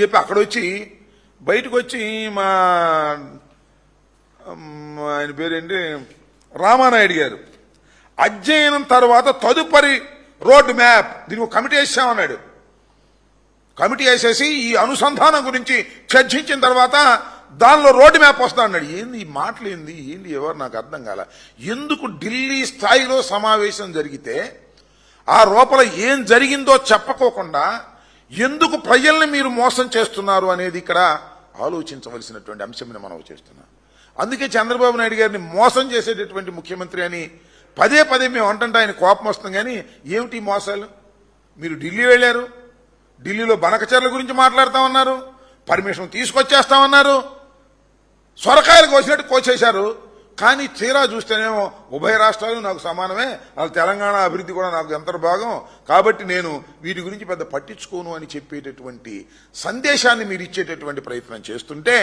చెప్పి అక్కడ వచ్చి బయటకు వచ్చి మా ఆయన పేరేంటి? రామానాయుడు గారు. అధ్యయనం తర్వాత తదుపరి రోడ్ మ్యాప్ దీనికి కమిటీ వేసామన్నాడు కమిటీ వేసేసి ఈ అనుసంధానం గురించి చర్చించిన తర్వాత దానిలో రోడ్డు మ్యాప్ వస్తా అన్నాడు. ఏంది ఈ మాటలు ఏంది? ఏంది ఎవరు? నాకు అర్థం కాల. ఎందుకు ఢిల్లీ స్థాయిలో సమావేశం జరిగితే ఆ లోపల ఏం జరిగిందో చెప్పకోకుండా ఎందుకు ప్రజల్ని మీరు మోసం చేస్తున్నారు అనేది ఇక్కడ ఆలోచించవలసినటువంటి అంశంని మనం చేస్తున్నాం. అందుకే చంద్రబాబు నాయుడు గారిని మోసం చేసేటటువంటి ముఖ్యమంత్రి అని పదే పదే మేము అంటుంటే ఆయన కోపం వస్తుంది. కానీ ఏమిటి మోసాలు? మీరు ఢిల్లీ వెళ్ళారు. ఢిల్లీలో బనకచర్ల గురించి మాట్లాడుతా ఉన్నారు. పర్మిషన్ తీసుకొచ్చేస్తామన్నారు సొరకాయలు కోసినట్టు కోసేశారు. కానీ తీరా చూస్తేనేమో ఉభయ రాష్ట్రాలు నాకు సమానమే అది తెలంగాణ అభివృద్ధి కూడా నాకు ఎంత భాగం. కాబట్టి నేను వీటి గురించి పెద్ద పట్టించుకోను అని చెప్పేటటువంటి సందేశాన్ని మీరు ఇచ్చేటటువంటి ప్రయత్నం చేస్తుంటే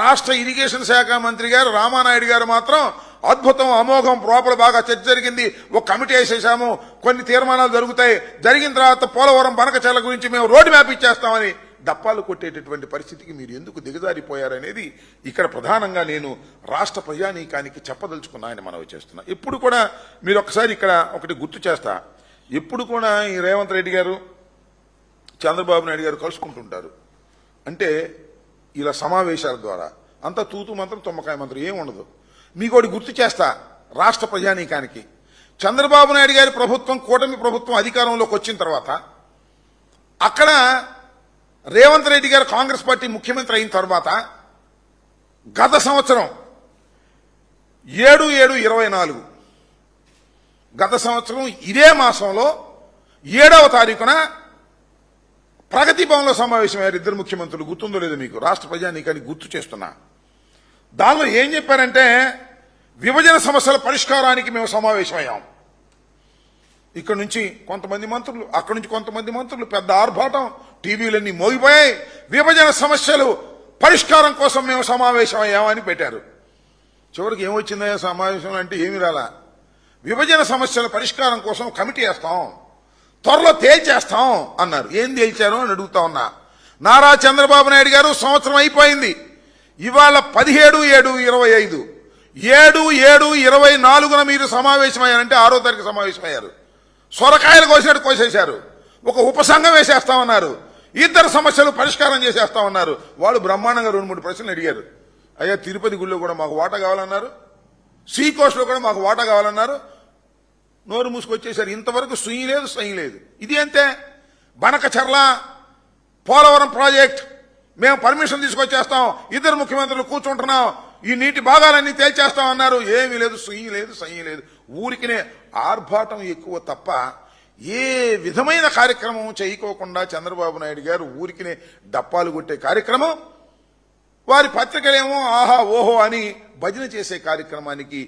రాష్ట్ర ఇరిగేషన్ శాఖ మంత్రి గారు రామానాయుడు గారు మాత్రం అద్భుతం అమోఘం ప్రాపర్ బాగా చర్చ జరిగింది. ఒక కమిటీ వేసేసాము కొన్ని తీర్మానాలు జరుగుతాయి. జరిగిన తర్వాత పోలవరం బనకచర్ల గురించి మేము రోడ్డు మ్యాప్ ఇచ్చేస్తామని డప్పాలు కొట్టేటటువంటి పరిస్థితికి మీరు ఎందుకు దిగజారిపోయారనేది ఇక్కడ ప్రధానంగా నేను రాష్ట్ర ప్రజానీకానికి చెప్పదలుచుకున్నాయని మనవి చేస్తున్నా. ఎప్పుడు కూడా మీరు ఒకసారి ఇక్కడ ఒకటి గుర్తు చేస్తా. ఎప్పుడు కూడా ఈ రేవంత్ రెడ్డి గారు చంద్రబాబు నాయుడు గారు కలుసుకుంటుంటారు. అంటే ఇలా సమావేశాల ద్వారా. అంతా తూతు మంత్రం తుమ్మకాయ మంత్రం ఏం ఉండదు. మీకు ఒకటి గుర్తు చేస్తా రాష్ట్ర ప్రజానీకానికి. చంద్రబాబు నాయుడు గారి ప్రభుత్వం కూటమి ప్రభుత్వం అధికారంలోకి వచ్చిన తర్వాత అక్కడ రేవంత్ రెడ్డి గారు కాంగ్రెస్ పార్టీ ముఖ్యమంత్రి అయిన తర్వాత గత సంవత్సరం ఏడు ఏడు ఇరవై నాలుగు. గత సంవత్సరం ఇదే మాసంలో ఏడవ తారీఖున ప్రగతి భవన్లో సమావేశమయ్యారు ఇద్దరు ముఖ్యమంత్రులు. గుర్తుందో లేదో మీకు? రాష్ట్ర ప్రజానీకాన్ని గుర్తు చేస్తున్నా. దానిలో ఏం చెప్పారంటే విభజన సమస్యల పరిష్కారానికి మేము సమావేశమయ్యాం. ఇక్కడ నుంచి కొంతమంది మంత్రులు అక్కడి నుంచి కొంతమంది మంత్రులు పెద్ద ఆర్భాటం టీవీలన్నీ మోగిపోయాయి. విభజన సమస్యలు పరిష్కారం కోసం మేము సమావేశం అయ్యామని పెట్టారు. చివరికి ఏమొచ్చిందా సమావేశం అంటే ఏమి రాలా. విభజన సమస్యల పరిష్కారం కోసం కమిటీ వేస్తాం. త్వరలో తేల్చేస్తాం అన్నారు. ఏం తేల్చారు అని అడుగుతా ఉన్నా. నారా చంద్రబాబు నాయుడు గారు సంవత్సరం అయిపోయింది. ఇవాళ పదిహేడు ఏడు ఇరవై ఐదు. ఏడు ఏడు ఇరవై నాలుగున మీరు సమావేశమయ్యారంటే ఆరో తారీఖు సమావేశమయ్యారు. సొరకాయలు కోసినట్టు కోసేశారు. ఒక ఉపసంఘం వేసేస్తామన్నారు. ఇద్దరు సమస్యలు పరిష్కారం చేసేస్తామన్నారు వాళ్ళు బ్రహ్మాండంగా రెండు మూడు ప్రశ్నలు అడిగారు. అయ్యా తిరుపతి గుళ్ళో కూడా మాకు వాటా కావాలన్నారు. సీ కోస్ట్లో కూడా మాకు వాటా కావాలన్నారు. నోరు మూసుకొచ్చేసారు. ఇంతవరకు సుయి లేదు సయి లేదు. ఇది అంతే బనకచర్ల పోలవరం ప్రాజెక్ట్. మేము పర్మిషన్ తీసుకొచ్చేస్తాం. ఇద్దరు ముఖ్యమంత్రులు కూర్చుంటున్నాం. ఈ నీటి భాగాలన్నీ తేల్చేస్తాం అన్నారు. ఏమీ లేదు సుయి లేదు సయి లేదు. ఊరికినే ఆర్భాటం ఎక్కువ తప్ప ఏ విధమైన కార్యక్రమం చేయకోకుండా చంద్రబాబు నాయుడు గారు ఊరికినే డప్పాలు కొట్టే కార్యక్రమం? వారి పత్రికలేమో ఆహా ఓహో అని భజన చేసే కార్యక్రమానికి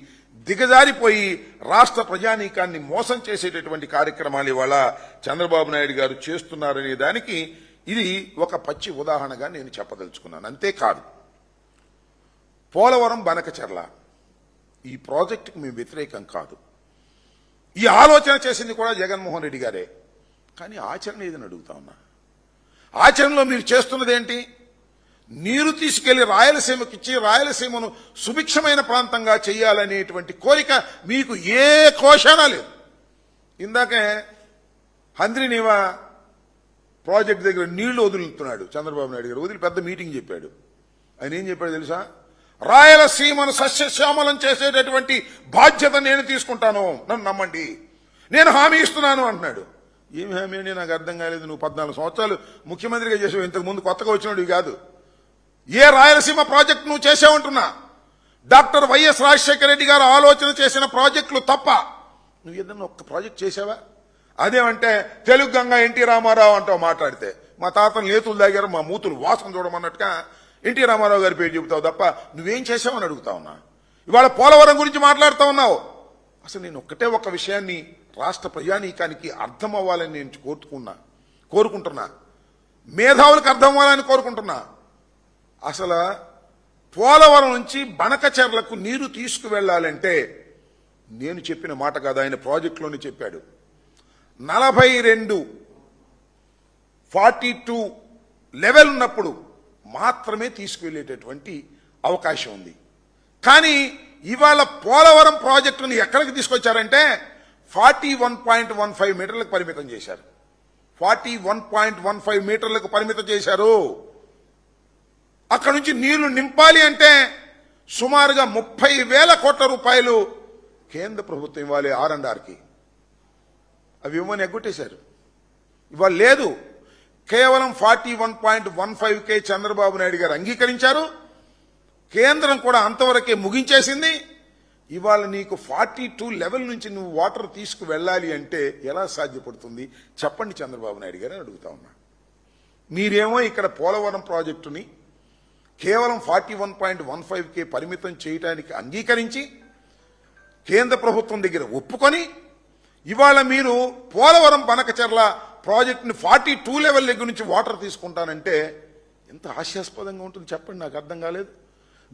దిగజారిపోయి రాష్ట్ర ప్రజానీకాన్ని మోసం చేసేటటువంటి కార్యక్రమాలు ఇవాళ చంద్రబాబు నాయుడు గారు చేస్తున్నారనే దానికి ఇది ఒక పచ్చి ఉదాహరణగా నేను చెప్పదలుచుకున్నాను. అంతేకాదు పోలవరం బనకచర్ల ఈ ప్రాజెక్టుకు మేము వ్యతిరేకం కాదు. ఈ ఆలోచన చేసింది కూడా జగన్మోహన్ రెడ్డి గారే. కానీ ఆచరణ ఏదని అడుగుతా ఉన్నా. ఆచరణలో మీరు చేస్తున్నది ఏంటి నీరు తీసుకెళ్ళి రాయలసీమకి ఇచ్చి రాయలసీమను సుభిక్షమైన ప్రాంతంగా చేయాలనేటువంటి కోరిక మీకు ఏ కోశానా లేదు. ఇందాకే హంద్రినివా ప్రాజెక్ట్ దగ్గర నీళ్ళు వదులుతున్నాడు చంద్రబాబు నాయుడు గారు. వదిలి పెద్ద మీటింగ్ చెప్పాడు. ఆయన ఏం చెప్పాడు తెలుసా? రాయలసీమను సస్యశ్యామలం చేసేటటువంటి బాధ్యత నేను తీసుకుంటాను. నన్ను నమ్మండి. నేను హామీ ఇస్తున్నాను అంటున్నాడు. ఏమి హామీ అండి? నాకు అర్థం కాలేదు. నువ్వు పద్నాలుగు సంవత్సరాలు ముఖ్యమంత్రిగా చేసావు. ఇంతకు ముందు కొత్తగా వచ్చినాడు కాదు. ఏ రాయలసీమ ప్రాజెక్ట్ నువ్వు చేసావంటున్నా డాక్టర్ వైఎస్ రాజశేఖర రెడ్డి గారు ఆలోచన చేసిన ప్రాజెక్టులు తప్ప నువ్వు ఏదన్నా ఒక్క ప్రాజెక్ట్ చేసావా? అదేమంటే తెలుగు గంగా ఎన్టీ రామారావు అంటావు మాట్లాడితే మా తాతను లేతులు తాగారు మా మూతులు వాసన చూడమన్నట్టుగా ఎన్టీ రామారావు గారి పేరు చెబుతావు తప్ప నువ్వేం చేసావని అడుగుతా ఉన్నా. ఇవాళ పోలవరం గురించి మాట్లాడుతూ ఉన్నావు. అసలు నేను ఒక్కటే ఒక విషయాన్ని రాష్ట్ర ప్రజానీకానికి అర్థం అవ్వాలని నేను కోరుకున్నా కోరుకుంటున్నా. మేధావులకు అర్థం అవ్వాలని కోరుకుంటున్నా. అసలు పోలవరం నుంచి బనకచెర్లకు నీరు తీసుకువెళ్ళాలంటే నేను చెప్పిన మాట కాదు ఆయన ప్రాజెక్టులోనే చెప్పాడు. నలభై రెండు ఫార్టీ టూ లెవెల్ ఉన్నప్పుడు మాత్రమే తీసుకువెళ్ళేటటువంటి అవకాశం ఉంది. కానీ ఇవాళ పోలవరం ప్రాజెక్టును ఎక్కడికి తీసుకొచ్చారంటే forty one point one five మీటర్లకు పరిమితం చేశారు. Forty one point one five మీటర్లకు పరిమితం చేశారు. అక్కడ నుంచి నీళ్ళు నింపాలి అంటే సుమారుగా ముప్పై వేల కోట్ల రూపాయలు కేంద్ర ప్రభుత్వం ఇవ్వాలి ఆర్ అండ్ ఆర్కి అవి ఇవ్వమని ఎగ్గొట్టేశారు. ఇవాళ లేదు. కేవలం forty one point one five కే చంద్రబాబు నాయుడు గారు అంగీకరించారు. కేంద్రం కూడా అంతవరకే ముగించేసింది. ఇవాళ నీకు ఫార్టీ టూ లెవెల్ నుంచి నువ్వు వాటర్ తీసుకు వెళ్ళాలి అంటే ఎలా సాధ్యపడుతుంది? చెప్పండి చంద్రబాబు నాయుడు గారు అడుగుతా ఉన్నా. మీరేమో ఇక్కడ పోలవరం ప్రాజెక్టుని కేవలం forty one point one five కే పరిమితం చేయడానికి అంగీకరించి కేంద్ర ప్రభుత్వం దగ్గర ఒప్పుకొని ఇవాళ మీరు పోలవరం బనకచర్ల ప్రాజెక్టుని ఫార్టీ టూ లెవెల్ దగ్గర నుంచి వాటర్ తీసుకుంటానంటే ఎంత హాస్యాస్పదంగా ఉంటుంది చెప్పండి నాకు అర్థం కాలేదు.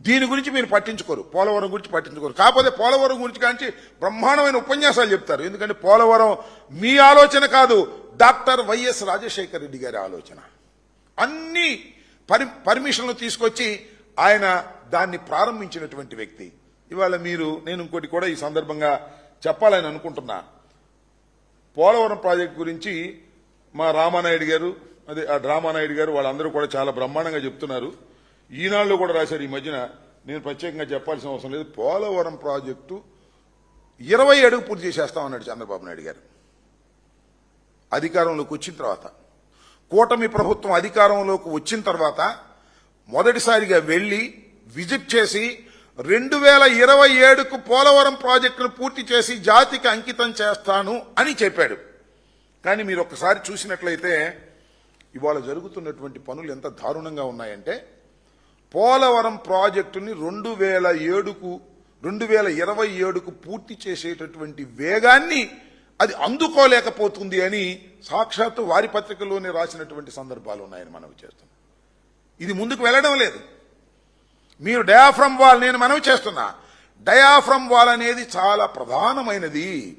దీని గురించి మీరు పట్టించుకోరు పోలవరం గురించి పట్టించుకోరు. కాకపోతే పోలవరం గురించి కానీ బ్రహ్మాండమైన ఉపన్యాసాలు చెప్తారు. ఎందుకంటే పోలవరం మీ ఆలోచన కాదు డాక్టర్ వైఎస్ రాజశేఖర రెడ్డి గారి ఆలోచన. అన్ని పరి పర్మిషన్లు తీసుకొచ్చి ఆయన దాన్ని ప్రారంభించినటువంటి వ్యక్తి. ఇవాళ మీరు నేను ఇంకోటి కూడా ఈ సందర్భంగా చెప్పాలని అనుకుంటున్నా. పోలవరం ప్రాజెక్ట్ గురించి మా రామానాయుడు గారు అదే ఆ రామానాయుడు గారు వాళ్ళందరూ కూడా చాలా బ్రహ్మాండంగా చెప్తున్నారు. ఈనాళ్ళు కూడా రాశారు ఈ మధ్యన. నేను ప్రత్యేకంగా చెప్పాల్సిన అవసరం లేదు. పోలవరం ప్రాజెక్టు ఇరవై అడుగు పూర్తి చేసేస్తామన్నాడు చంద్రబాబు నాయుడు గారు. అధికారంలోకి వచ్చిన తర్వాత. కూటమి ప్రభుత్వం అధికారంలోకి వచ్చిన తర్వాత మొదటిసారిగా వెళ్ళి విజిట్ చేసి రెండు వేల ఇరవై ఏడుకు పోలవరం ప్రాజెక్టును పూర్తి చేసి జాతికి అంకితం చేస్తాను అని చెప్పాడు. కానీ మీరు ఒక్కసారి చూసినట్లయితే ఇవాళ జరుగుతున్నటువంటి పనులు ఎంత దారుణంగా ఉన్నాయంటే పోలవరం ప్రాజెక్టుని రెండు వేల ఏడుకు రెండు వేల ఇరవై ఏడుకు పూర్తి చేసేటటువంటి వేగాన్ని అది అందుకోలేకపోతుంది అని సాక్షాత్తు వారి పత్రికలోనే రాసినటువంటి సందర్భాలు ఉన్నాయని మనవి చేస్తున్నాం. ఇది ముందుకు వెళ్ళడం లేదు. మీరు డయాఫ్రమ్ వాల్ నేను మనవి చేస్తున్నా. డయాఫ్రమ్ వాల్ అనేది చాలా ప్రధానమైనది.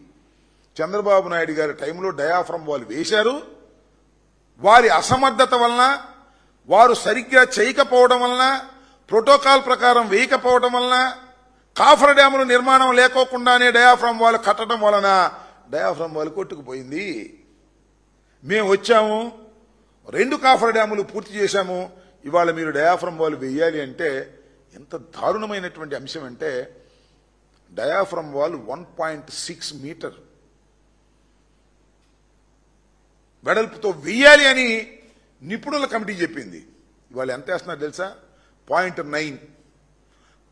చంద్రబాబు నాయుడు గారి టైంలో డయాఫ్రమ్ వాల్ వేశారు. వారి అసమర్థత వలన వారు సరిగ్గా చేయకపోవడం వలన ప్రోటోకాల్ ప్రకారం వేయకపోవడం వలన కాఫర్ డ్యాములు నిర్మాణం లేకోకుండానే డయాఫ్రమ్ వాల్ కట్టడం వలన డయాఫ్రమ్ వాల్ కొట్టుకుపోయింది. మేము వచ్చాము రెండు కాఫర్ డ్యాములు పూర్తి చేశాము. ఇవాళ మీరు డయాఫ్రమ్ వాల్ వేయాలి అంటే ఎంత దారుణమైనటువంటి అంశం అంటే diaphragm wall one point six metre వెడల్పుతో వెయ్యాలి అని నిపుణుల కమిటీ చెప్పింది. ఇవాళ ఎంత వేస్తున్నారు తెలుసా? Point nine.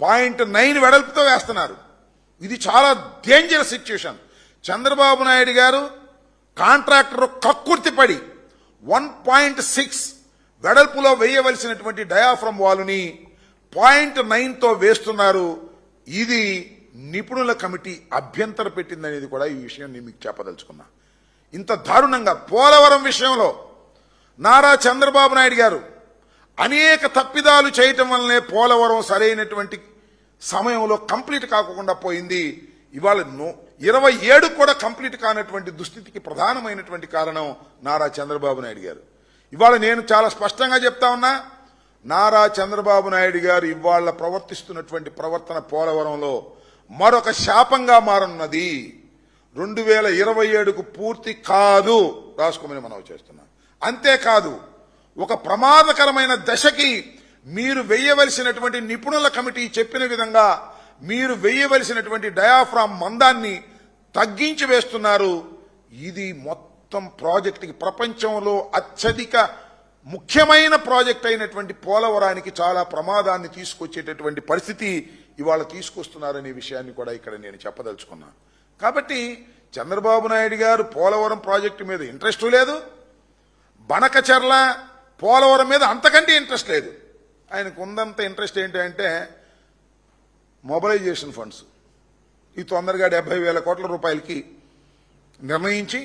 పాయింట్ నైన్ వెడల్పుతో వేస్తున్నారు. ఇది చాలా డేంజరస్ సిచ్యుయేషన్ చంద్రబాబు నాయుడు గారు కాంట్రాక్టర్ కక్కుర్తిపడి వన్ పాయింట్ సిక్స్ వెడల్పులో వేయవలసినటువంటి డయాఫ్రమ్ వాలుని పాయింట్ నైన్తో వేస్తున్నారు. ఇది నిపుణుల కమిటీ అభ్యంతర పెట్టిందనేది కూడా ఈ విషయం నేను మీకు చెప్పదలుచుకున్నా. ఇంత దారుణంగా పోలవరం విషయంలో నారా చంద్రబాబు నాయుడు గారు అనేక తప్పిదాలు చేయటం వల్లనే పోలవరం సరైనటువంటి సమయంలో కంప్లీట్ కాకుండా పోయింది. ఇవాళ ఇరవై ఏడు కూడా కంప్లీట్ కానటువంటి దుస్థితికి ప్రధానమైనటువంటి కారణం నారా చంద్రబాబు నాయుడు గారు. ఇవాళ నేను చాలా స్పష్టంగా చెప్తా ఉన్నా నారా చంద్రబాబు నాయుడు గారు ఇవాళ ప్రవర్తిస్తున్నటువంటి ప్రవర్తన పోలవరంలో మరొక శాపంగా మారున్నది రెండు వేల ఇరవై ఏడుకు పూర్తి కాదు రాసుకోమని మనం చేస్తున్నాం. అంతేకాదు ఒక ప్రమాదకరమైన దశకి మీరు వెయ్యవలసినటువంటి నిపుణుల కమిటీ చెప్పిన విధంగా మీరు వెయ్యవలసినటువంటి డయాఫ్రామ్ మందాన్ని తగ్గించి వేస్తున్నారు. ఇది మొత్తం ప్రాజెక్టుకి ప్రపంచంలో అత్యధిక ముఖ్యమైన ప్రాజెక్ట్ అయినటువంటి పోలవరానికి చాలా ప్రమాదాన్ని తీసుకొచ్చేటటువంటి పరిస్థితి ఇవాళ తీసుకొస్తున్నారనే విషయాన్ని కూడా ఇక్కడ నేను చెప్పదలుచుకున్నాను కాబట్టి చంద్రబాబు నాయుడు గారు పోలవరం ప్రాజెక్టు మీద ఇంట్రెస్ట్ లేదు. బనకచర్ల పోలవరం మీద అంతకంటే ఇంట్రెస్ట్ లేదు. ఆయనకు ఉందంత ఇంట్రెస్ట్ ఏంటంటే మొబలైజేషన్ ఫండ్స్. ఈ తొందరగా డెబ్బై వేల కోట్ల రూపాయలకి నిర్ణయించి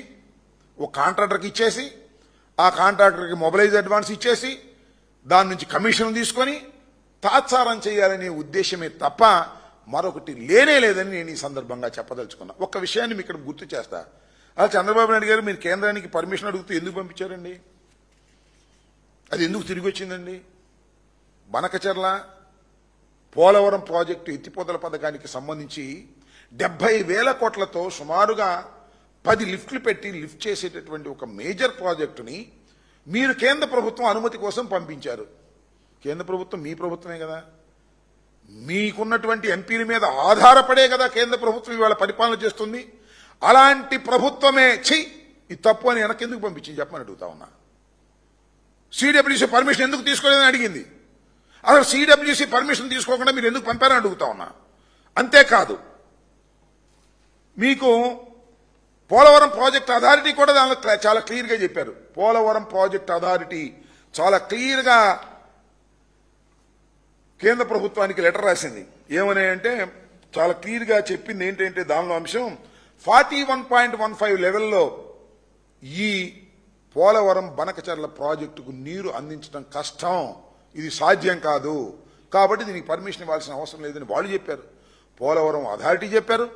ఒక కాంట్రాక్టర్కి ఇచ్చేసి ఆ కాంట్రాక్టర్కి మొబలైజ్ అడ్వాన్స్ ఇచ్చేసి దాని నుంచి కమిషన్ తీసుకొని తాత్సారం చేయాలనే ఉద్దేశమే తప్ప మరొకటి లేనే లేదని నేను ఈ సందర్భంగా చెప్పదలుచుకున్నా. ఒక్క విషయాన్ని మీకు ఇక్కడ గుర్తు చేస్తా. అలా చంద్రబాబు నాయుడు గారు మీరు కేంద్రానికి పర్మిషన్ అడుగుతూ ఎందుకు పంపించారండి? అది ఎందుకు తిరిగి వచ్చిందండి? బనకచర్ల పోలవరం ప్రాజెక్టు ఎత్తిపోతల పథకానికి సంబంధించి డెబ్బై వేల కోట్లతో సుమారుగా పది లిఫ్ట్లు పెట్టి లిఫ్ట్ చేసేటటువంటి ఒక మేజర్ ప్రాజెక్టుని మీరు కేంద్ర ప్రభుత్వం అనుమతి కోసం పంపించారు. కేంద్ర ప్రభుత్వం మీ ప్రభుత్వమే కదా. మీకున్నటువంటి ఎంపీల మీద ఆధారపడే కదా కేంద్ర ప్రభుత్వం ఇవాళ పరిపాలన చేస్తుంది. అలాంటి ప్రభుత్వమే చి ఇది తప్పు అని వెనకెందుకు పంపించింది? చెప్పమని అడుగుతా ఉన్నా. సిడబ్ల్యూసీ పర్మిషన్ ఎందుకు తీసుకోలేదని అడిగింది. అసలు సిడబ్ల్యూసీ పర్మిషన్ తీసుకోకుండా మీరు ఎందుకు పంపారని అడుగుతా ఉన్నా. అంతేకాదు మీకు పోలవరం ప్రాజెక్ట్ అథారిటీ కూడా దానిలో చాలా క్లియర్గా చెప్పారు. పోలవరం ప్రాజెక్ట్ అథారిటీ చాలా క్లియర్గా కేంద్ర ప్రభుత్వానికి లెటర్ రాసింది. ఏమని అంటే చాలా క్లియర్గా చెప్పింది ఏంటంటే దానిలో అంశం forty one point one five లెవెల్లో ఈ పోలవరం బనకచర్ల ప్రాజెక్టుకు నీరు అందించడం కష్టం. ఇది సాధ్యం కాదు. కాబట్టి దీనికి పర్మిషన్ ఇవ్వాల్సిన అవసరం లేదని వాళ్ళు చెప్పారు. పోలవరం అథారిటీ చెప్పారు.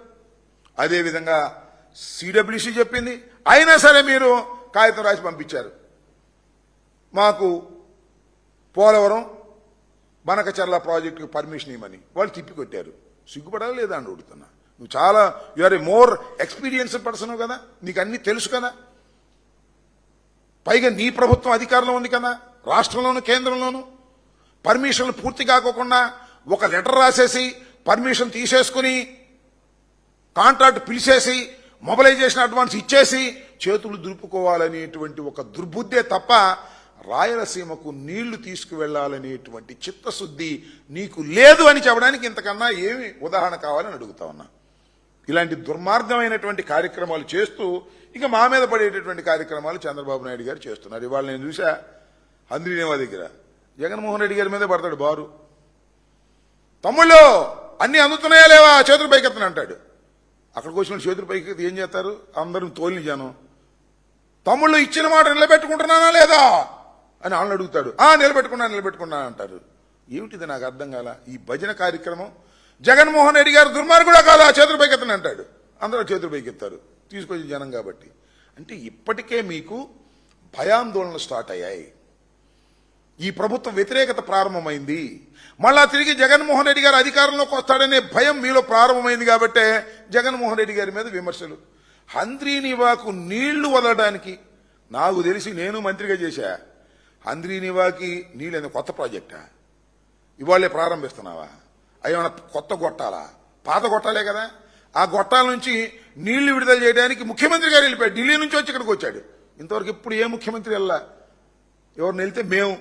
అదేవిధంగా సిడబ్ల్యూసీ చెప్పింది. అయినా సరే మీరు కాగితం రాసి పంపించారు. మాకు పోలవరం బనకచర్ల ప్రాజెక్టుకి పర్మిషన్ ఇవ్వమని. వాళ్ళు తిప్పికొట్టారు. సిగ్గుపడాలి లేదా అని అడుగుతున్నా. నువ్వు చాలా you are a more experienced person కదా. నీకు అన్ని తెలుసు కదా. పైగా నీ ప్రభుత్వం అధికారంలో ఉంది కదా. రాష్ట్రంలోను కేంద్రంలోను. పర్మిషన్లు పూర్తి కాకోకుండా ఒక లెటర్ రాసేసి పర్మిషన్ తీసేసుకుని కాంట్రాక్ట్ పిలిచేసి మొబలైజేషన్ అడ్వాన్స్ ఇచ్చేసి చేతులు దులుపుకోవాలనేటువంటి ఒక దుర్బుద్ధే తప్ప రాయలసీమకు నీళ్ళు తీసుకువెళ్ళాలనేటువంటి చిత్తశుద్ధి నీకు లేదు అని చెప్పడానికి ఇంతకన్నా ఏమి ఉదాహరణ కావాలని అడుగుతా ఉన్నా. ఇలాంటి దుర్మార్గమైనటువంటి కార్యక్రమాలు చేస్తూ ఇక మా మీద పడేటటువంటి కార్యక్రమాలు చంద్రబాబు నాయుడు గారు చేస్తున్నారు. ఇవాళ నేను చూసా హంద్రీనేవా దగ్గర. జగన్మోహన్ రెడ్డి గారి మీద పడతాడు బారు. తమ్ముళ్ళు అన్ని అందుతున్నాయా లేవా? చేతులు పైకెత్తని అంటాడు. అక్కడికి వచ్చిన చేతులు పైకెత్తి ఏం చేస్తారు? అందరం తోలిని జనం. తమ్ముళ్ళు ఇచ్చిన మాట నిలబెట్టుకుంటున్నానా లేదా? అని వాళ్ళని అడుగుతాడు. ఆ నిలబెట్టుకున్నా నిలబెట్టుకున్నా అంటారు. ఏమిటిది నాకు అర్థం కాల? ఈ భజన కార్యక్రమం జగన్మోహన్ రెడ్డి గారు దుర్మార్గుడా కాదా? చేతులు పైకెత్తని అంటాడు. అందరూ చేతులు పైకెత్తారు. తీసుకొచ్చి జనం కాబట్టి. అంటే ఇప్పటికే మీకు భయాందోళనలు స్టార్ట్ అయ్యాయి. ఈ ప్రభుత్వం వ్యతిరేకత ప్రారంభమైంది. మళ్ళా తిరిగి జగన్మోహన్ రెడ్డి గారు అధికారంలోకి వస్తాడనే భయం మీలో ప్రారంభమైంది కాబట్టే జగన్మోహన్ రెడ్డి గారి మీద విమర్శలు. హంద్రీనివాకు నీళ్ళు వదలడానికి నాకు తెలిసి నేను మంత్రిగా చేశా. అంద్రీనివాకి నీళ్ళు కొత్త ప్రాజెక్టా? ఇవాళే ప్రారంభిస్తున్నావా? అయ్యేమన్నా కొత్త గొట్టాలా? పాత గొట్టాలే కదా? ఆ గొట్టాల నుంచి నీళ్ళు విడుదల చేయడానికి ముఖ్యమంత్రి గారు వెళ్ళిపోయాడు. ఢిల్లీ నుంచి వచ్చి ఇక్కడికి వచ్చాడు. ఇంతవరకు ఇప్పుడు ఏ ముఖ్యమంత్రి వెళ్ళా? ఎవరిని వెళ్తే మేము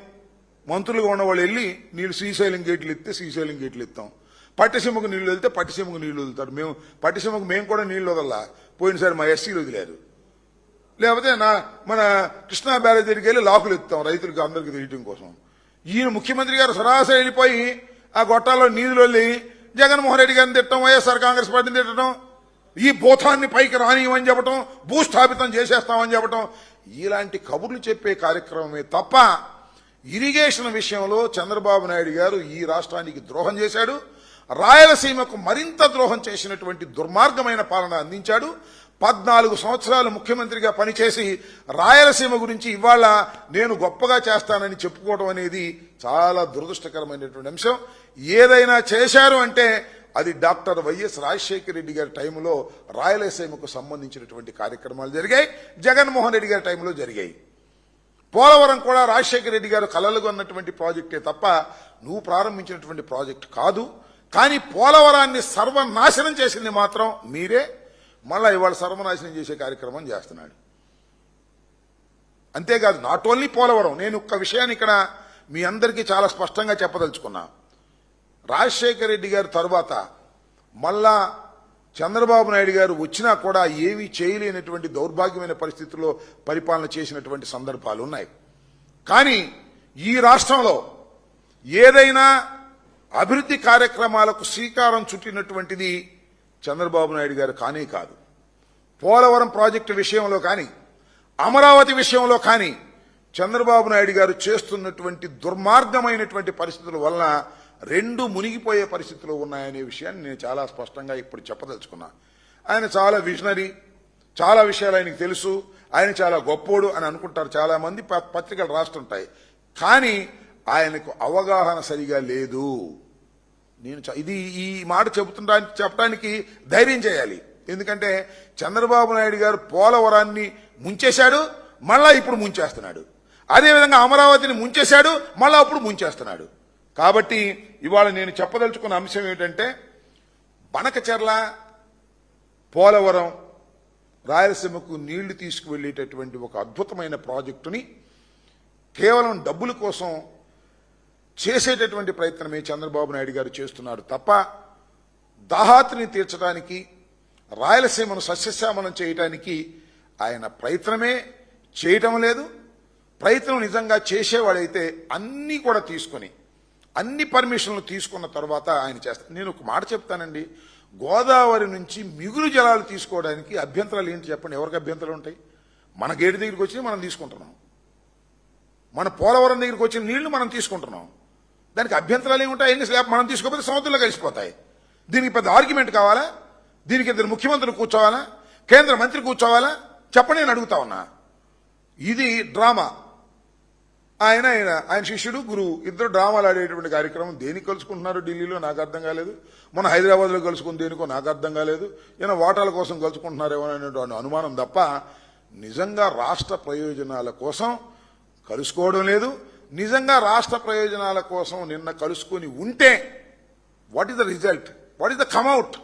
మంత్రులుగా ఉన్నవాళ్ళు వెళ్ళి నీళ్ళు శ్రీశైలం గేట్లు ఎత్తే శ్రీశైలం గేట్లు ఎత్తాం. పట్టిసీమకు నీళ్ళు వెళ్తే పట్టిసీమకు నీళ్ళు వదులుతాడు మేము పట్టిసీమకు మేము కూడా నీళ్ళు వదల్లా? పోయినసారి మా ఎస్సీలు వదిలారు. లేకపోతే నా మన కృష్ణా బ్యారేజ్ దగ్గరికి వెళ్ళి లాకులు ఎత్తాం రైతులకు అందరికి తెలియటం కోసం. ఈయన ముఖ్యమంత్రి గారు సరాసరి వెళ్ళిపోయి ఆ గొట్టాల్లో నీళ్ళు వెళ్ళి జగన్మోహన్ రెడ్డి గారిని తిట్టడం వైఎస్ఆర్ కాంగ్రెస్ పార్టీని తిట్టడం ఈ భూతాన్ని పైకి రానియమని చెప్పడం భూస్థాపితం చేసేస్తామని చెప్పడం ఇలాంటి కబుర్లు చెప్పే కార్యక్రమమే తప్ప ఇరిగేషన్ విషయంలో చంద్రబాబు నాయుడు గారు ఈ రాష్ట్రానికి ద్రోహం చేశాడు. రాయలసీమకు మరింత ద్రోహం చేసినటువంటి దుర్మార్గమైన పాలన అందించాడు. పద్నాలుగు సంవత్సరాలు ముఖ్యమంత్రిగా పనిచేసి రాయలసీమ గురించి ఇవాళ నేను గొప్పగా చేస్తానని చెప్పుకోవడం అనేది చాలా దురదృష్టకరమైనటువంటి అంశం. ఏదైనా చేశారు అంటే అది డాక్టర్ వైఎస్ రాజశేఖర రెడ్డి గారి టైంలో రాయలసీమకు సంబంధించినటువంటి కార్యక్రమాలు జరిగాయి. జగన్మోహన్ రెడ్డి గారి టైంలో జరిగాయి. పోలవరం కూడా రాజశేఖర రెడ్డి గారు కలలుగా ఉన్నటువంటి ప్రాజెక్టే తప్ప నువ్వు ప్రారంభించినటువంటి ప్రాజెక్ట్ కాదు. కానీ పోలవరాన్ని సర్వనాశనం చేసింది మాత్రం మీరే. మళ్ళా ఇవాళ సర్వనాశనం చేసే కార్యక్రమం చేస్తున్నాడు. అంతేకాదు నాట్ ఓన్లీ పోలవరం నేను ఒక్క విషయాన్ని ఇక్కడ మీ అందరికీ చాలా స్పష్టంగా చెప్పదలుచుకున్నా. రాజశేఖర రెడ్డి గారి తరువాత మళ్ళా చంద్రబాబు నాయుడు గారు వచ్చినా కూడా ఏమీ చేయలేనటువంటి దౌర్భాగ్యమైన పరిస్థితుల్లో పరిపాలన చేసినటువంటి సందర్భాలు ఉన్నాయి. కానీ ఈ రాష్ట్రంలో ఏదైనా అభివృద్ధి కార్యక్రమాలకు శ్రీకారం చుట్టినటువంటిది చంద్రబాబు నాయుడు గారు కానీ కాదు. పోలవరం ప్రాజెక్టు విషయంలో కానీ అమరావతి విషయంలో కానీ చంద్రబాబు నాయుడు గారు చేస్తున్నటువంటి దుర్మార్గమైనటువంటి పరిస్థితుల వలన రెండు మునిగిపోయే పరిస్థితులు ఉన్నాయనే విషయాన్ని నేను చాలా స్పష్టంగా ఇప్పుడు చెప్పదలుచుకున్నా. ఆయన చాలా విజనరీ చాలా విషయాలు ఆయనకు తెలుసు ఆయన చాలా గొప్పోడు అని అనుకుంటారు చాలా మంది ప- పత్రికలు రాస్తుంటాయి. కానీ ఆయనకు అవగాహన సరిగా లేదు. నేను చ- ఇది ఈ మాట చెబుతుంటా చెప్పడానికి ధైర్యం చేయాలి. ఎందుకంటే చంద్రబాబు నాయుడు గారు పోలవరాన్ని ముంచేశాడు మళ్ళా ఇప్పుడు ముంచేస్తున్నాడు. అదేవిధంగా అమరావతిని ముంచేశాడు మళ్ళా అప్పుడు ముంచేస్తున్నాడు. కాబట్టి ఇవాళ నేను చెప్పదలుచుకున్న అంశం ఏమిటంటే బనకచెర్ల పోలవరం రాయలసీమకు నీళ్ళు తీసుకువెళ్ళేటటువంటి ఒక అద్భుతమైన ప్రాజెక్టుని కేవలం డబ్బుల కోసం చేసేటటువంటి ప్రయత్నమే చంద్రబాబు నాయుడు గారు చేస్తున్నారు తప్ప దాహాతిని తీర్చడానికి రాయలసీమను సస్యశ్యామలం చేయటానికి ఆయన ప్రయత్నమే చేయటం లేదు. ప్రయత్నం నిజంగా చేసేవాడైతే అన్నీ కూడా తీసుకొని అన్ని పర్మిషన్లు తీసుకున్న తర్వాత ఆయన చేస్తారు నేను ఒక మాట చెప్తానండి. గోదావరి నుంచి మిగులు జలాలు తీసుకోవడానికి అభ్యంతరాలు ఏంటి చెప్పండి? ఎవరికి అభ్యంతరాలు ఉంటాయి? మన గేటు దగ్గరికి వచ్చి మనం తీసుకుంటున్నాం. మన పోలవరం దగ్గరికి వచ్చిన నీళ్ళు మనం తీసుకుంటున్నాం. దానికి అభ్యంతరాలు ఏముంటాయి ఎన్ని స్లాబ్ మనం తీసుకోకపోతే సముద్రంలో కలిసిపోతాయి. దీనికి పెద్ద ఆర్గ్యుమెంట్ కావాలా? దీనికి ఇద్దరు ముఖ్యమంత్రులు కూర్చోవాలా? కేంద్ర మంత్రి కూర్చోవాలా? చెప్పండి నేను అడుగుతా ఉన్నా. ఇది డ్రామా. ఆయన ఆయన ఆయన శిష్యుడు గురువు. ఇద్దరు డ్రామాలు ఆడేటువంటి కార్యక్రమం దేనికి కలుసుకుంటున్నారు ఢిల్లీలో? నాకు అర్థం కాలేదు. మన హైదరాబాద్లో కలుసుకుని దేనికో నాకు అర్థం కాలేదు. ఈయన ఓటాల కోసం కలుసుకుంటున్నారేమో అనేటువంటి అనుమానం తప్ప నిజంగా రాష్ట్ర ప్రయోజనాల కోసం కలుసుకోవడం లేదు. నిజంగా రాష్ట్ర ప్రయోజనాల కోసం నిన్న కలుసుకొని ఉంటే what is the result what is the come out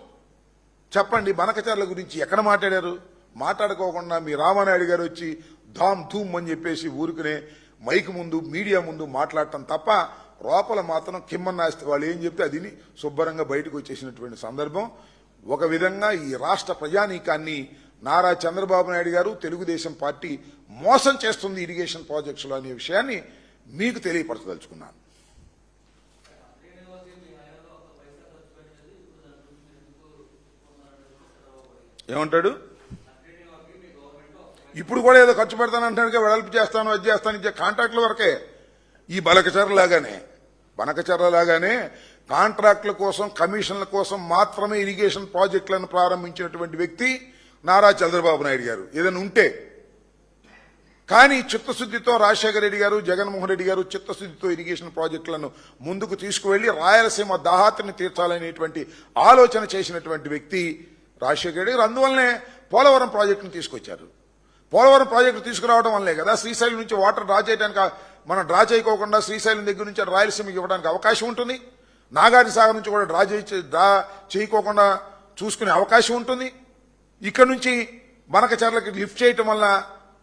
చెప్పండి బనకచర్ల గురించి ఎక్కడ మాట్లాడారు? మాట్లాడుకోకుండా మీ రామానాయుడు గారు వచ్చి ధామ్ ధూమ్ అని చెప్పేసి ఊరుకునే మైక్ ముందు మీడియా ముందు మాట్లాడటం తప్ప లోపల మాత్రం కిమ్మన్నాస్తే వాళ్ళు ఏం చెప్తే అది శుభ్రంగా బయటకు వచ్చేసినటువంటి సందర్భం. ఒక విధంగా ఈ రాష్ట్ర ప్రజానీకాన్ని నారా చంద్రబాబు నాయుడు గారు తెలుగుదేశం పార్టీ మోసం చేస్తుంది ఇరిగేషన్ ప్రాజెక్టులు అనే విషయాన్ని మీకు తెలియపరచదలుచుకున్నాను. ఏమంటాడు? ఇప్పుడు కూడా ఏదో ఖర్చు పెడతానంటాడు వెడల్పు చేస్తాను అది చేస్తాను ఇచ్చే కాంట్రాక్ట్ల వరకే. ఈ బలకచర్ర లాగానే. లాగానే కాంట్రాక్టుల కోసం కమిషన్ల కోసం మాత్రమే ఇరిగేషన్ ప్రాజెక్టులను ప్రారంభించినటువంటి వ్యక్తి నారా చంద్రబాబు నాయుడు గారు. ఏదైనా ఉంటే కానీ చిత్తశుద్ధితో రాజశేఖర రెడ్డి గారు జగన్మోహన్ రెడ్డి గారు చిత్తశుద్ధితో ఇరిగేషన్ ప్రాజెక్టులను ముందుకు తీసుకువెళ్ళి రాయలసీమ దాహాతిని తీర్చాలనేటువంటి ఆలోచన చేసినటువంటి వ్యక్తి రాజశేఖర రెడ్డి గారు. అందువల్లనే పోలవరం ప్రాజెక్టును తీసుకొచ్చారు. పోలవరం ప్రాజెక్టు తీసుకురావడం వల్లే కదా శ్రీశైలం నుంచి వాటర్ డ్రా చేయడానికి మనం డ్రా చేయకోకుండా శ్రీశైలం దగ్గర నుంచి రాయలసీమకి ఇవ్వడానికి అవకాశం ఉంటుంది. నాగార్జు సాగర్ నుంచి కూడా డ్రా చేయి డ్రా చేయకోకుండా చూసుకునే అవకాశం ఉంటుంది. ఇక్కడ నుంచి బనకచర్లకి లిఫ్ట్ చేయటం వల్ల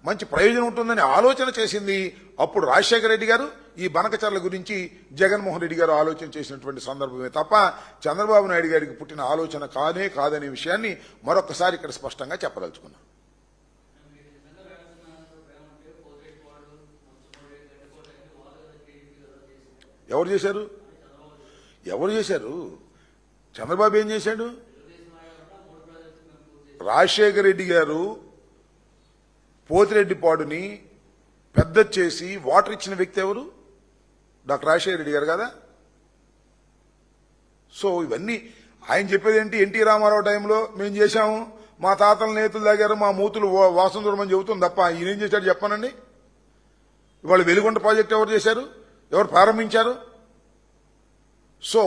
మంచి ప్రయోజనం ఉంటుందని ఆలోచన చేసింది అప్పుడు రాజశేఖర రెడ్డి గారు. ఈ బనకచర్ల గురించి జగన్మోహన్ రెడ్డి గారు ఆలోచన చేసినటువంటి సందర్భమే తప్ప చంద్రబాబు నాయుడు గారికి పుట్టిన ఆలోచన కానే కాదనే విషయాన్ని మరొకసారి ఇక్కడ స్పష్టంగా చెప్పదలుచుకున్నాను ఎవరు చేశారు? ఎవరు చేశారు? చంద్రబాబు ఏం చేశాడు? రాజశేఖర రెడ్డి గారు పోతిరెడ్డిపాడుని పెద్ద చేసి వాటర్ ఇచ్చిన వ్యక్తి ఎవరు? డాక్టర్ రాజశేఖర రెడ్డి గారు కదా? సో ఇవన్నీ ఆయన చెప్పేది ఏంటి? ఎన్టీ రామారావు టైంలో మేము చేశాము. మా తాతల నేతలు తాగారు మా మూతులు వాసన దూరమని చెబుతుంది తప్ప ఈయన ఏం చేశాడు చెప్పనండి? ఇవాళ వెలుగొండ ప్రాజెక్ట్ ఎవరు చేశారు? ఎవరు ప్రారంభించారు? సో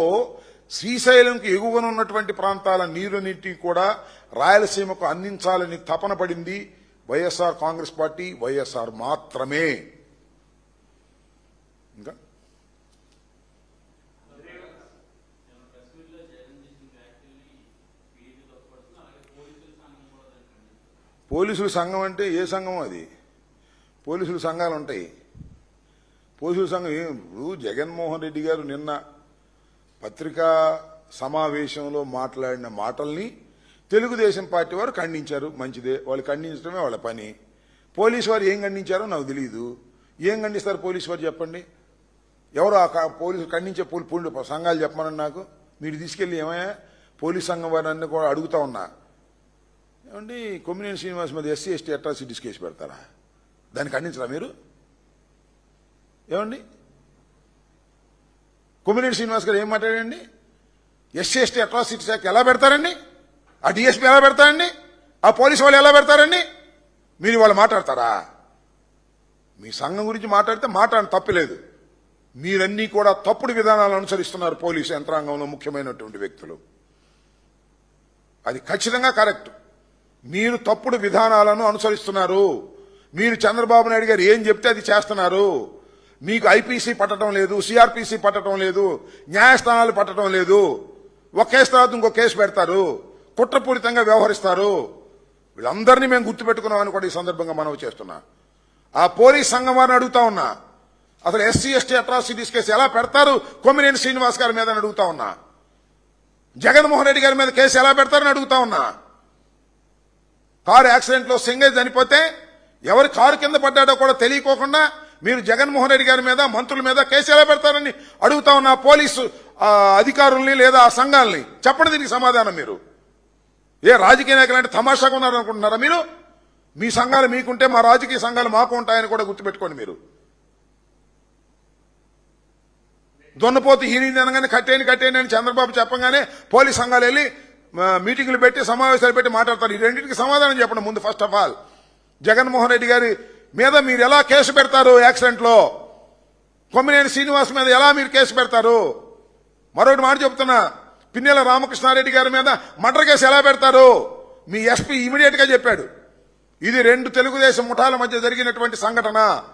శ్రీశైలంకి ఎగువన ఉన్నటువంటి ప్రాంతాల నీరున్నింటినీ కూడా రాయలసీమకు అందించాలని తపన పడింది. వైఎస్ఆర్ కాంగ్రెస్ పార్టీ వైఎస్ఆర్ మాత్రమే. ఇంకా? పోలీసుల సంఘం అంటే ఏ సంఘం అది? పోలీసుల సంఘాలు ఉంటాయి. పోలీసుల సంఘం ఇప్పుడు జగన్మోహన్ రెడ్డి గారు నిన్న పత్రికా సమావేశంలో మాట్లాడిన మాటల్ని తెలుగుదేశం పార్టీ వారు ఖండించారు. మంచిదే. వాళ్ళు ఖండించడమే వాళ్ళ పని. పోలీసు వారు ఏం ఖండించారో నాకు తెలియదు ఏం ఖండిస్తారు పోలీసు వారు చెప్పండి? ఎవరు ఆ పోలీసు ఖండించే పోలీ పోలీ సంఘాలు చెప్పమని నాకు. మీరు తీసుకెళ్ళి ఏమయ్యా? పోలీస్ సంఘం వారిని కూడా అడుగుతా ఉన్నా. ఏమండి కొమ్మినేని శ్రీనివాస్ మీద ఎస్సీ ఎస్టీ అట్రాసిటీస్ కేసు పెడతారా? దాన్ని ఖండించరా మీరు? ఏమండి? కొమ్మినేని శ్రీనివాస్ గారు ఏం మాట్లాడండి ఎస్సీ ఎస్టీ అట్రాసిటీస్ యాక్ట్ ఎలా పెడతారండి? ఆ డిఎస్పీ ఎలా పెడతారండి? ఆ పోలీసు వాళ్ళు ఎలా పెడతారండి? మీరు వాళ్ళు మాట్లాడతారా? మీ సంఘం గురించి మాట్లాడితే మాట్లాడడం తప్పలేదు మీరన్నీ కూడా తప్పుడు విధానాలు అనుసరిస్తున్నారు పోలీసు యంత్రాంగంలో ముఖ్యమైనటువంటి వ్యక్తులు. అది ఖచ్చితంగా కరెక్ట్. మీరు తప్పుడు విధానాలను అనుసరిస్తున్నారు. మీరు చంద్రబాబు నాయుడు గారు ఏం చెప్తే అది చేస్తున్నారు. మీకు ఐపీసీ పట్టడం లేదు సిఆర్పిసి పట్టడం లేదు న్యాయస్థానాలు పట్టడం లేదు. ఒక కేసు తర్వాత ఇంకో కేసు పెడతారు. కుట్రపూరితంగా వ్యవహరిస్తారు. వీళ్ళందరినీ మేము గుర్తుపెట్టుకున్నామని కూడా ఈ సందర్భంగా మనవి చేస్తున్నా. ఆ పోలీస్ సంఘం వారిని అడుగుతా ఉన్నా. అసలు ఎస్సీ ఎస్టీ అట్రాసిటీస్ కేసు ఎలా పెడతారు? కొమ్మినేని శ్రీనివాస్ గారి మీద అడుగుతా ఉన్నా. జగన్మోహన్ రెడ్డి గారి మీద కేసు ఎలా పెడతారని అడుగుతా ఉన్నా. కారు యాక్సిడెంట్లో సింగర్ చనిపోతే ఎవరి కారు కింద పడ్డాడో కూడా తెలియకోకుండా మీరు జగన్మోహన్ రెడ్డి గారి మీద మంత్రుల మీద కేసు ఎలా పెడతారని అడుగుతా ఉన్న పోలీసు ఆ, అధికారుల్ని లేదా ఆ సంఘాలని. చెప్పండి దీనికి సమాధానం మీరు. ఏ రాజకీయ నాయకులు అంటే తమాషాగా ఉన్నారనుకుంటున్నారా మీరు? మీ సంఘాలు మీకుంటే మా రాజకీయ సంఘాలు మాకు ఉంటాయని కూడా గుర్తుపెట్టుకోండి మీరు. దొన్నపోతే హీరింది అనగానే కట్టేయండి కట్టేయండి అని చంద్రబాబు చెప్పగానే పోలీస్ సంఘాలు వెళ్ళి మీటింగ్లు పెట్టి సమావేశాలు పెట్టి మాట్లాడతారు. ఈ రెండింటికి సమాధానం చెప్పండి ముందు first of all Jaganmohan Reddy గారి మీద మీరు ఎలా కేసు పెడతారు యాక్సిడెంట్లో? కొమ్మినేని శ్రీనివాస్ మీద ఎలా మీరు కేసు పెడతారు? మరొకటి మాట చెప్తున్నా. పిన్నెల రామకృష్ణారెడ్డి గారి మీద మర్డర్ కేసు ఎలా పెడతారు? మీ ఎస్పీ ఇమీడియట్గా చెప్పాడు. ఇది రెండు తెలుగుదేశం ముఠాల మధ్య జరిగినటువంటి సంఘటన.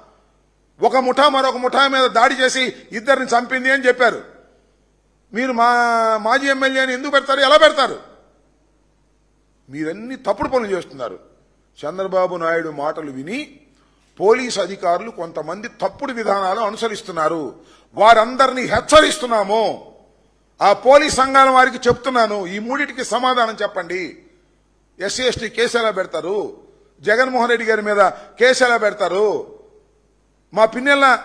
ఒక ముఠా మరొక ముఠా మీద దాడి చేసి ఇద్దరిని చంపింది అని చెప్పారు. మీరు మా మాజీ ఎమ్మెల్యేని ఎందుకు పెడతారు? ఎలా పెడతారు? మీరన్నీ తప్పుడు పనులు చేస్తున్నారు. చంద్రబాబు నాయుడు మాటలు విని పోలీసు అధికారులు కొంతమంది తప్పుడు విధానాలు అనుసరిస్తున్నారు. వారందరినీ హెచ్చరిస్తున్నాము. ఆ పోలీస్ సంఘాల వారికి చెప్తున్నాను ఈ మూడింటికి సమాధానం చెప్పండి. ఎస్సీ ఎస్టీ కేసు ఎలా పెడతారు? జగన్మోహన్ రెడ్డి గారి మీద కేసు ఎలా పెడతారు? మా పిన్నెల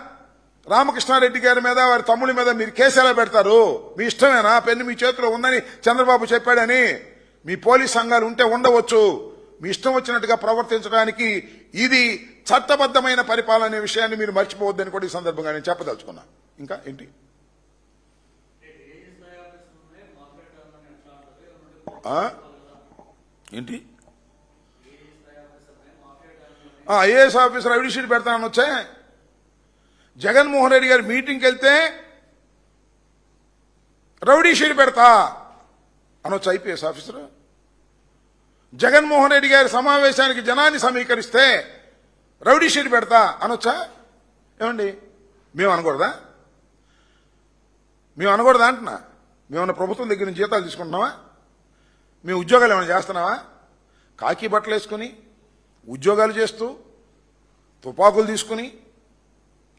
రామకృష్ణారెడ్డి గారి మీద వారి తమ్ముడి మీద మీరు కేసు ఎలా పెడతారు? మీ ఇష్టమేనా? పెన్ను మీ చేతిలో ఉందని చంద్రబాబు చెప్పాడని. మీ పోలీస్ సంఘాలు ఉంటే ఉండవచ్చు. మీ ఇష్టం వచ్చినట్టుగా ప్రవర్తించడానికి ఇది చట్టబద్ధమైన పరిపాలన అనే విషయాన్ని మీరు మర్చిపోవద్దని కూడా ఈ సందర్భంగా నేను చెప్పదలుచుకున్నా. ఇంకా ఏంటి ఆ? ఏంటి? ఐఏఎస్ ఆఫీసర్ ఐడి షీట్ పెడతానని వచ్చా? జగన్మోహన్ రెడ్డి గారి మీటింగ్కి వెళ్తే రౌడీ షీట్ పెడతా అనొచ్చు ఐపీఎస్ ఆఫీసర్? జగన్మోహన్ రెడ్డి గారి సమావేశానికి జనాన్ని సమీకరిస్తే రౌడీ షీట్ పెడతా అనొచ్చా ఏమండి మేము అనకూడదా? మేము అనకూడదా అంటున్నా? మేమన్నా ప్రభుత్వం దగ్గర నుంచి జీతాలు తీసుకుంటున్నావా మేము ఉద్యోగాలు ఏమైనా చేస్తున్నావా? కాకి బట్టలు వేసుకుని ఉద్యోగాలు చేస్తూ తుపాకులు తీసుకుని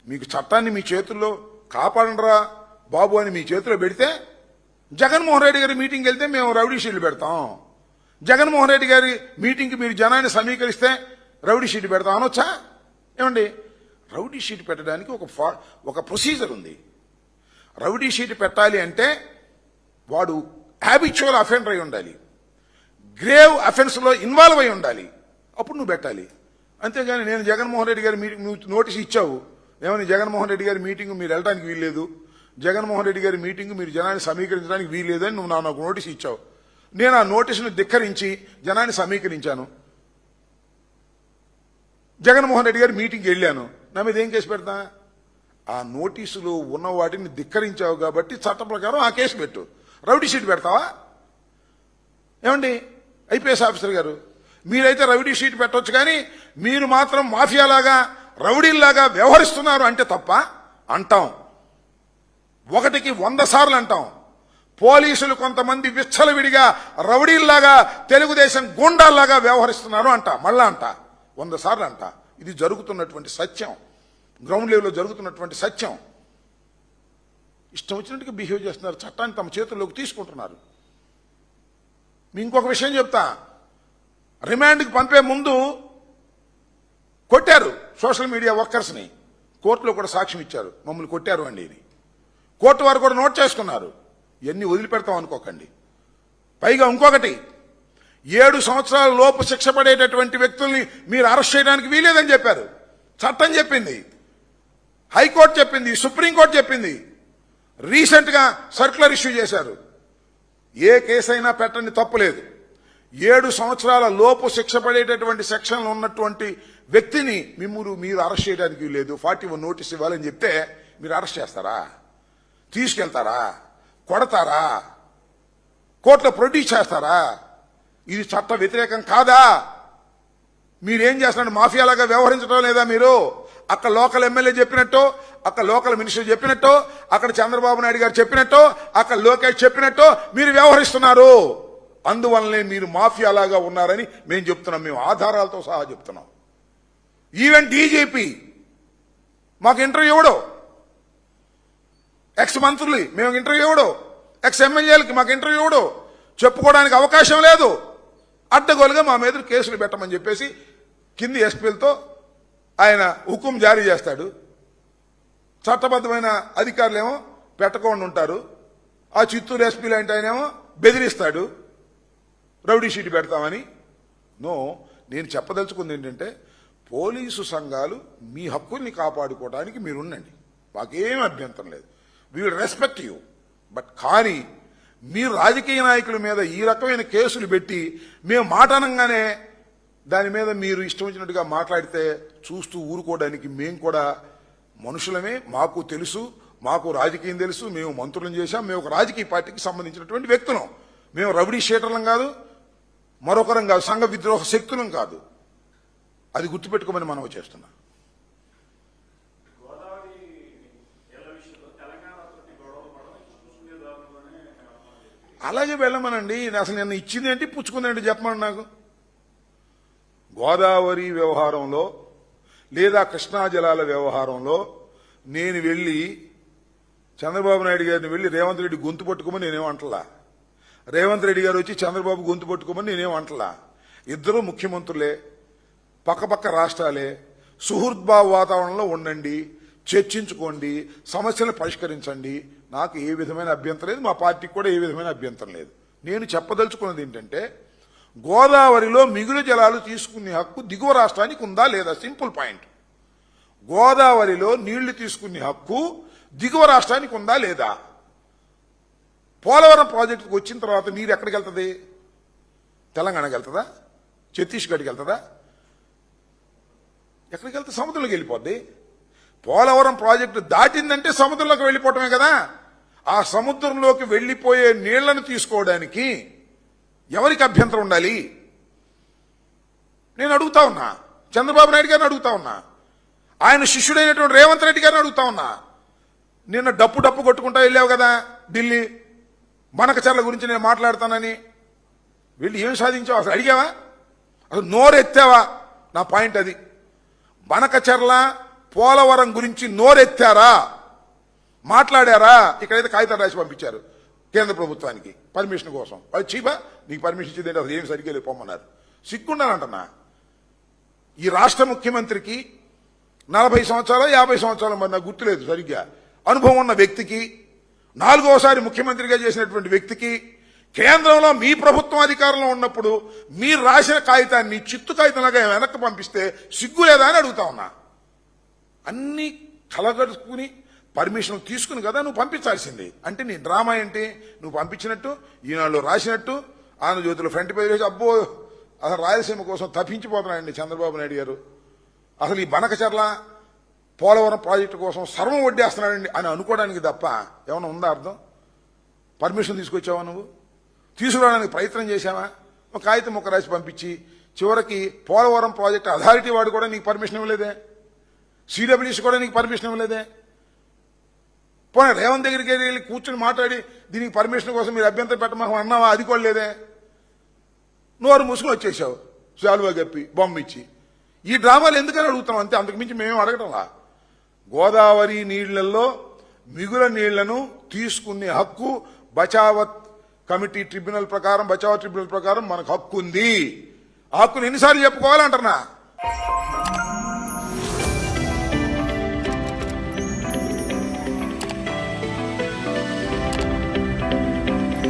మీకు చట్టాన్ని మీ చేతుల్లో కాపాడండిరా బాబు అని మీ చేతిలో పెడితే జగన్మోహన్ రెడ్డి గారి మీటింగ్కి వెళ్తే మేము రౌడీ షీట్లు పెడతాం. జగన్మోహన్ రెడ్డి గారి మీటింగ్కి మీరు జనాన్ని సమీకరిస్తే రౌడీ షీట్ పెడతాం అనొచ్చా? ఏమండి? రౌడీ షీట్ పెట్టడానికి ఒక ఒక ప్రొసీజర్ ఉంది. రౌడీ షీట్ పెట్టాలి అంటే వాడు హ్యాబిచువల్ అఫెండర్ అయి ఉండాలి. గ్రేవ్ అఫెన్స్లో ఇన్వాల్వ్ అయి ఉండాలి. అప్పుడు నువ్వు పెట్టాలి. అంతేగాని నేను జగన్మోహన్ రెడ్డి గారి మీటింగ్ నువ్వు నోటీస్ ఇచ్చావు. ఏమని జగన్మోహన్ రెడ్డి గారి మీటింగ్ మీరు వెళ్ళడానికి వీల్లేదు. జగన్మోహన్ రెడ్డి గారి మీటింగ్ మీరు జనాన్ని సమీకరించడానికి వీల్లేదు అని నువ్వు నా- నాకు నోటీస్ ఇచ్చావు. నేను ఆ నోటీసును ధిక్కరించి జనాన్ని సమీకరించాను. జగన్మోహన్ రెడ్డి గారి మీటింగ్కి వెళ్ళాను. నా మీద ఏం కేసు పెడతా? ఆ నోటీసులో ఉన్న వాటిని ధిక్కరించావు కాబట్టి చట్ట ప్రకారం ఆ కేసు పెట్టు. రౌడీ షీట్ పెడతావా? ఏమండి? ఐపీఎస్ ఆఫీసర్ గారు మీరైతే రౌడీ షీట్ పెట్టవచ్చు కానీ మీరు మాత్రం మాఫియాలాగా రౌడీల్లాగా వ్యవహరిస్తున్నారు అంటే తప్ప అంటాం. ఒకటికి వంద సార్లు అంటాం. పోలీసులు కొంతమంది విచ్చలవిడిగా రౌడీల్లాగా తెలుగుదేశం గుండాల్లాగా వ్యవహరిస్తున్నారు అంట మళ్ళా అంట వంద సార్లు అంట. ఇది జరుగుతున్నటువంటి సత్యం. గ్రౌండ్ లెవెల్లో జరుగుతున్నటువంటి సత్యం. ఇష్టం వచ్చినట్టుగా బిహేవ్ చేస్తున్నారు. చట్టాన్ని తమ చేతుల్లోకి తీసుకుంటున్నారు. మీ ఇంకొక విషయం చెప్తా. రిమాండ్కి పంపే ముందు కొట్టారు సోషల్ మీడియా వర్కర్స్ని. కోర్టులో కూడా సాక్ష్యం ఇచ్చారు. మమ్మల్ని కొట్టారు అండి ఇది. కోర్టు వారు కూడా నోట్ చేసుకున్నారు. ఇవన్నీ వదిలిపెడతాం అనుకోకండి. పైగా ఇంకొకటి ఏడు సంవత్సరాల లోపు శిక్ష పడేటటువంటి వ్యక్తుల్ని మీరు అరెస్ట్ చేయడానికి వీలేదని చెప్పారు. చట్టం చెప్పింది. హైకోర్టు చెప్పింది. సుప్రీంకోర్టు చెప్పింది. రీసెంట్గా సర్క్యులర్ ఇష్యూ చేశారు. ఏ కేసైనా పెట్టండి తప్పులేదు ఏడు సంవత్సరాల లోపు శిక్ష పడేటటువంటి సెక్షన్లు ఉన్నటువంటి వ్యక్తిని మిమ్మల్ని మీరు అరెస్ట్ చేయడానికి లేదు ఫార్టీ వన్ నోటీస్ ఇవ్వాలని చెప్తే మీరు అరెస్ట్ చేస్తారా? తీసుకెళ్తారా? కొడతారా? కోర్టులో ప్రొడ్యూస్ చేస్తారా? ఇది చట్ట వ్యతిరేకం కాదా? మీరేం చేస్తున్నారు మాఫియాలాగా వ్యవహరించడం లేదా మీరు? అక్కడ లోకల్ ఎమ్మెల్యే చెప్పినట్టు అక్కడ లోకల్ మినిస్టర్ చెప్పినట్టు అక్కడ చంద్రబాబు నాయుడు గారు చెప్పినట్టు అక్కడ లోకేష్ చెప్పినట్టు మీరు వ్యవహరిస్తున్నారు. అందువల్లనే మీరు మాఫియాలాగా ఉన్నారని మేము చెప్తున్నాం. మేము ఆధారాలతో సహా చెప్తున్నాం. ఈవెన్ డీజీపీ మాకు ఇంటర్వ్యూ ఇవ్వడు ఎక్స్ మంత్రులు మేము ఇంటర్వ్యూ ఇవ్వడు ఎక్స్ ఎమ్మెల్యేలకి మాకు ఇంటర్వ్యూ ఇవ్వడు చెప్పుకోవడానికి అవకాశం లేదు. అడ్డగోలుగా మా మీద కేసులు పెట్టమని చెప్పేసి కింది ఎస్పీలతో ఆయన హుకుం జారీ చేస్తాడు. చట్టబద్ధమైన అధికారులేమో పెట్టకుండా ఉంటారు ఆ చిత్తూరు ఎస్పీ లాంటి ఆయనేమో బెదిరిస్తాడు. రౌడీ షీట్ పెడతామని. నో నేను చెప్పదలుచుకుంది ఏంటంటే పోలీసు సంఘాలు మీ హక్కుల్ని కాపాడుకోవడానికి మీరు ఉండండి మాకేం అభ్యంతరం లేదు. We will respect you but కానీ మీరు రాజకీయ నాయకుల మీద ఈ రకమైన కేసులు పెట్టి మేము మాట దాని మీద మీరు ఇష్టం వచ్చినట్టుగా మాట్లాడితే చూస్తూ ఊరుకోవడానికి మేము కూడా మనుషులమే మాకు తెలుసు మాకు రాజకీయం తెలుసు మేము మంత్రులను చేశాం మేము ఒక రాజకీయ పార్టీకి సంబంధించినటువంటి వ్యక్తులం. మేము రబడీ షీటర్లం కాదు మరొకరం కాదు సంఘ విద్రోహ శక్తులం కాదు. అది గుర్తుపెట్టుకోమని మనం చేస్తున్నాం. అలాగే వెళ్ళమనండి. నేను అసలు నిన్న ఇచ్చింది ఏంటి పుచ్చుకుంది ఏంటి చెప్పమని నాకు? గోదావరి వ్యవహారంలో లేదా కృష్ణా జలాల వ్యవహారంలో నేను వెళ్ళి చంద్రబాబు నాయుడు గారిని వెళ్ళి రేవంత్ రెడ్డి గొంతు పట్టుకోమని నేనేమంటలా రేవంత్ రెడ్డి గారు వచ్చి చంద్రబాబు గొంతు పట్టుకోమని నేనేమంటలా ఇద్దరు ముఖ్యమంత్రులే పక్కపక్క రాష్ట్రాలే సుహృద్భావ వాతావరణంలో ఉండండి చర్చించుకోండి సమస్యలు పరిష్కరించండి. నాకు ఏ విధమైన అభ్యంతరం లేదు మా పార్టీకి కూడా ఏ విధమైన అభ్యంతరం లేదు. నేను చెప్పదలుచుకున్నది ఏంటంటే గోదావరిలో మిగులు జలాలు తీసుకునే హక్కు దిగువ రాష్ట్రానికి ఉందా లేదా? Simple point. గోదావరిలో నీళ్ళు తీసుకునే హక్కు దిగువ రాష్ట్రానికి ఉందా లేదా? పోలవరం ప్రాజెక్టుకు వచ్చిన తర్వాత నీరు ఎక్కడికి వెళ్తుంది? తెలంగాణకి వెళ్తుందా? ఛత్తీస్గఢ్కి వెళ్తుందా? ఎక్కడికి వెళ్తే సముద్రంలోకి వెళ్ళిపోద్ది. పోలవరం ప్రాజెక్టు దాటిందంటే సముద్రంలోకి వెళ్ళిపోవటమే కదా. ఆ సముద్రంలోకి వెళ్ళిపోయే నీళ్ళను తీసుకోవడానికి ఎవరికి అభ్యంతరం ఉండాలి? నేను అడుగుతా ఉన్నా. చంద్రబాబు నాయుడు గారిని అడుగుతా ఉన్నా. ఆయన శిష్యుడైనటువంటి రేవంత్ రెడ్డి గారిని అడుగుతా ఉన్నా. నిన్న డప్పు డప్పు కొట్టుకుంటా వెళ్ళావు కదా ఢిల్లీ. బనకచర్ల గురించి నేను మాట్లాడతానని. వెళ్ళి ఏం సాధించావు? అసలు అడిగావా? అసలు నోరెత్తావా? నా పాయింట్ అది. బనకచర్ల పోలవరం గురించి నోరెత్తారా? మాట్లాడారా? ఇక్కడైతే కాగితాలు రాసి పంపించారు. కేంద్ర ప్రభుత్వానికి పర్మిషన్ కోసం. అది చీపా నీకు పర్మిషన్ ఇచ్చింది ఏంటి? అసలు ఏం సరిగ్గా లేపోమన్నారు పొమ్మన్నారు ఈ రాష్ట్ర ముఖ్యమంత్రికి నలభై సంవత్సరాలు యాభై సంవత్సరాలు మరి నాకు గుర్తులేదు సరిగ్గా. అనుభవం ఉన్న వ్యక్తికి నాలుగోసారి ముఖ్యమంత్రిగా చేసినటువంటి వ్యక్తికి కేంద్రంలో మీ ప్రభుత్వం అధికారంలో ఉన్నప్పుడు మీరు రాసిన కాగితాన్ని చిత్తు కాగితంలాగా వెనక్కి పంపిస్తే సిగ్గు లేదా అని అడుగుతా ఉన్నా. అన్ని కలగడుకుని పర్మిషన్ తీసుకుని కదా నువ్వు పంపించాల్సింది. అంటే నీ డ్రామా ఏంటి? నువ్వు పంపించినట్టు ఈనాళ్ళు రాసినట్టు ఆంధ్రజ్యోతిలో ఫ్రంట్ పేజ్ వేసి అబ్బో అసలు రాయలసీమ కోసం తప్పించిపోతున్నాయండి చంద్రబాబు నాయుడు గారు. అసలు ఈ బనకచర్ల పోలవరం ప్రాజెక్టు కోసం సర్వం వడ్డేస్తున్నాడండి అని అనుకోవడానికి తప్ప ఏమైనా ఉందా అర్థం? పర్మిషన్ తీసుకొచ్చావా నువ్వు? తీసుకురావడానికి ప్రయత్నం చేశావా? ఒక కాగితం ఒక రాసి పంపించి చివరికి పోలవరం ప్రాజెక్టు అథారిటీ వాడు కూడా నీకు పర్మిషన్ ఇవ్వలేదే. సిడబ్ల్యూసీ కూడా నీకు పర్మిషన్ ఇవ్వలేదే. పోనీ రేవంత్ దగ్గరికి వెళ్ళి కూర్చొని మాట్లాడి దీనికి పర్మిషన్ కోసం మీరు అభ్యంతరం పెట్టమని అన్నావా? అది కూడా లేదే. నోరు మూసుకుని వచ్చేసావు. శాలువా గప్పి బొమ్మ ఇచ్చి. ఈ డ్రామాలు ఎందుకని అడుగుతాం అంతే అంతకుమించి మేమేం అడగటంలా? గోదావరి నీళ్ళలో మిగుల నీళ్ళను తీసుకునే హక్కు బచావత్ కమిటీ ట్రిబ్యునల్ ప్రకారం బచావత్ ట్రిబ్యునల్ ప్రకారం మనకు హక్కు ఉంది. ఆ హక్కును ఎన్నిసార్లు చెప్పుకోవాలంటున్నా?